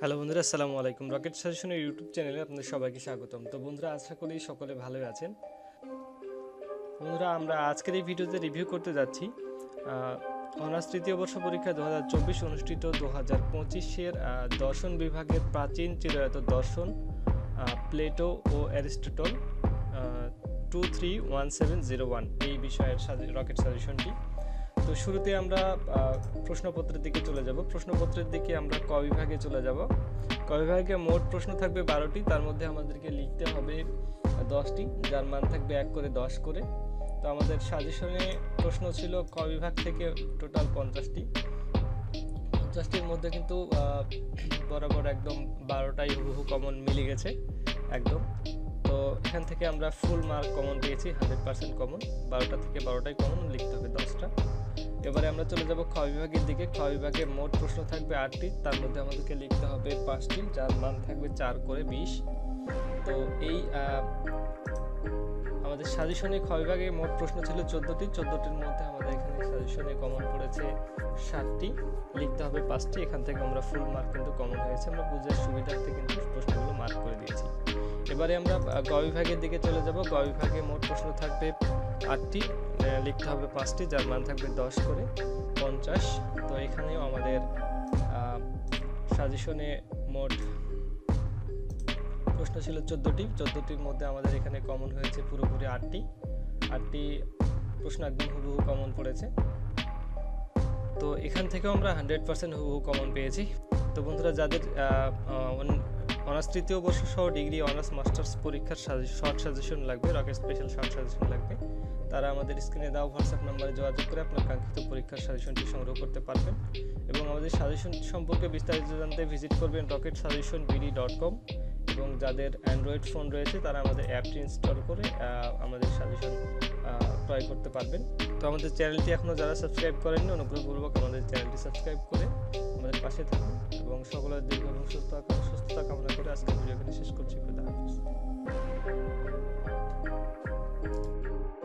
Hello বন্ধুরা, আসসালামু আলাইকুম। রকেট সাজেশনের ইউটিউব চ্যানেলে আপনাদের সবাইকে স্বাগতম। তো বন্ধুরা, আশা করি সকলে ভালোই আছেন। বন্ধুরা, আমরা আজকের এই ভিডিওতে রিভিউ করতে যাচ্ছি। অনার্স তৃতীয় বর্ষ পরীক্ষা দু হাজার চব্বিশ অনুষ্ঠিত দু হাজার পঁচিশের দর্শন বিভাগের প্রাচীন চিরায়ত দর্শন প্লেটো ও Aristotle two three one seven zero one এই বিষয়ের রকেট সাজেশনটি। তো শুরুতে আমরা প্রশ্নপত্রের দিকে চলে যাব। প্রশ্নপত্রের দিকে আমরা ক বিভাগে চলে যাব। ক বিভাগে মোট প্রশ্ন থাকবে বারোটি। তার মধ্যে আমাদেরকে লিখতে হবে দশটি। যার মান থাকবে এক করে দশ করে। তো আমাদের সাজেশনে প্রশ্ন ছিল ক বিভাগ থেকে টোটাল পঞ্চাশটি। পঞ্চাশটির মধ্যে কিন্তু বরাবর একদম বারোটাই হুবহু কমন মিলে গেছে, একদম। তো এখান থেকে আমরা ফুল মার্ক কমন পেয়েছি হান্ড্রেড পার্সেন্ট কমন বারোটা থেকে বারোটাই কমন লিখতে হবে দশটা। এবারে আমরা চলে যাব খ বিভাগের দিকে। খ বিভাগে মোট প্রশ্ন থাকবে আটটি। তার মধ্যে আমাদেরকে লিখতে হবে পাঁচটি, যার মান থাকবে চার করে বিশ। তো এই আমাদের সাজেশনে খ বিভাগে মোট প্রশ্ন ছিল চোদ্দোটি। চোদ্দোটির মধ্যে আমাদের এখানে সাজেশনে কমন পড়েছে ষাটটি। লিখতে হবে পাঁচটি। এখান থেকে আমরা ফুল মার্ক কিন্তু কমন হয়েছে। আমরা বুঝার সুবিধার্থে কিন্তু প্রশ্নগুলো মার্ক করে দিয়েছি। এবারে আমরা গ বিভাগের দিকে চলে যাব। গ বিভাগে মোট প্রশ্ন থাকবে আটটি লিখতে হবে পাঁচটি, যার মান থাকবে দশ করে, পঞ্চাশ। তো এখানেও আমাদের সাজেশনে মোট প্রশ্ন ছিল চোদ্দোটি। চোদ্দোটির মধ্যে আমাদের এখানে কমন হয়েছে পুরোপুরি আটটি। আটটি প্রশ্ন একদম হুবহু কমন পড়েছে। তো এখান থেকেও আমরা হান্ড্রেড পার্সেন্ট হুবহু কমন পেয়েছি। তো বন্ধুরা, যাদের অনার্স, তৃতীয় বর্ষ সহ ডিগ্রি, অনার্স, মাস্টার্স পরীক্ষার শর্ট সাজেশন লাগবে, রকেট স্পেশাল শর্ট সাজেশন লাগবে। তারা আমাদের স্ক্রিনে দেওয়া হোয়াটসঅ্যাপ নাম্বারে যোগাযোগ করে আপনার কাঙ্ক্ষিত পরীক্ষার সাজেশনটি সংগ্রহ করতে পারবেন। এবং আমাদের সাজেশন সম্পর্কে বিস্তারিত জানতে ভিজিট করবেন rocket suggestion BD dot com এবং যাদের অ্যান্ড্রয়েড ফোন রয়েছে, তারা আমাদের অ্যাপটি ইনস্টল করে আমাদের সাজেশন ক্রয় করতে পারবেন। তো আমাদের চ্যানেলটি এখনও যারা সাবস্ক্রাইব করেননি, অনুগ্রহপূর্বক আমাদের চ্যানেলটি সাবস্ক্রাইব করে পাশে থাকুন এবং সকলের দীর্ঘ এবং সুস্থ সুস্থতা কামনা করে আজকের ভিডিও এখানে শেষ করছি।